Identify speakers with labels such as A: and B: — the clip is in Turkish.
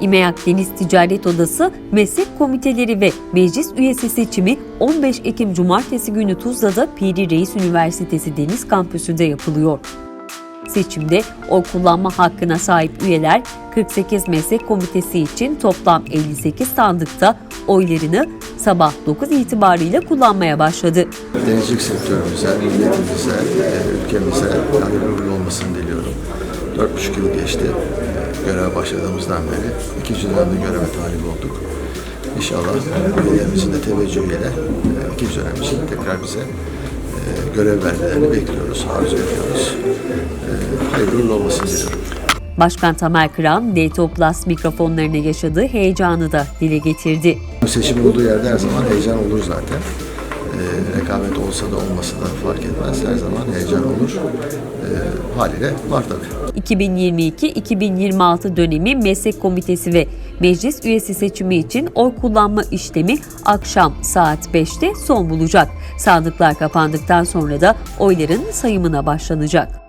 A: İMEAK Deniz Ticaret Odası, meslek komiteleri ve meclis üyesi seçimi 15 Ekim Cumartesi günü Tuzla'da Piri Reis Üniversitesi Deniz Kampüsü'nde yapılıyor. Seçimde oy kullanma hakkına sahip üyeler 48 meslek komitesi için toplam 58 sandıkta oylarını sabah 9 itibariyle kullanmaya başladı.
B: Denizcilik sektörümüze, milletimize, ülkemize hayırlı olmasını diliyorum. Dört buçuk yıl geçti göreve başladığımızdan beri. İkinci dönemde göreve talip olduk. İnşallah üyelerimizin de teveccühüyle e, ikinci dönem için tekrar bize e, görev vermelerini bekliyoruz, arzu ediyoruz. E, Hayırlı uğurlu olmasını diliyorum.
A: Başkan Tamer Kıran, DTO Plus mikrofonlarına yaşadığı heyecanı da dile getirdi.
B: Seçim olduğu yerde her zaman heyecan olur zaten. E, rekabet olsa da olmasa da fark etmez. Her zaman heyecan olur. E, haliyle var tabii.
A: 2022-2026 dönemi meslek komitesi ve meclis üyesi seçimi için oy kullanma işlemi akşam saat 5'te son bulacak. Sandıklar kapandıktan sonra da oyların sayımına başlanacak.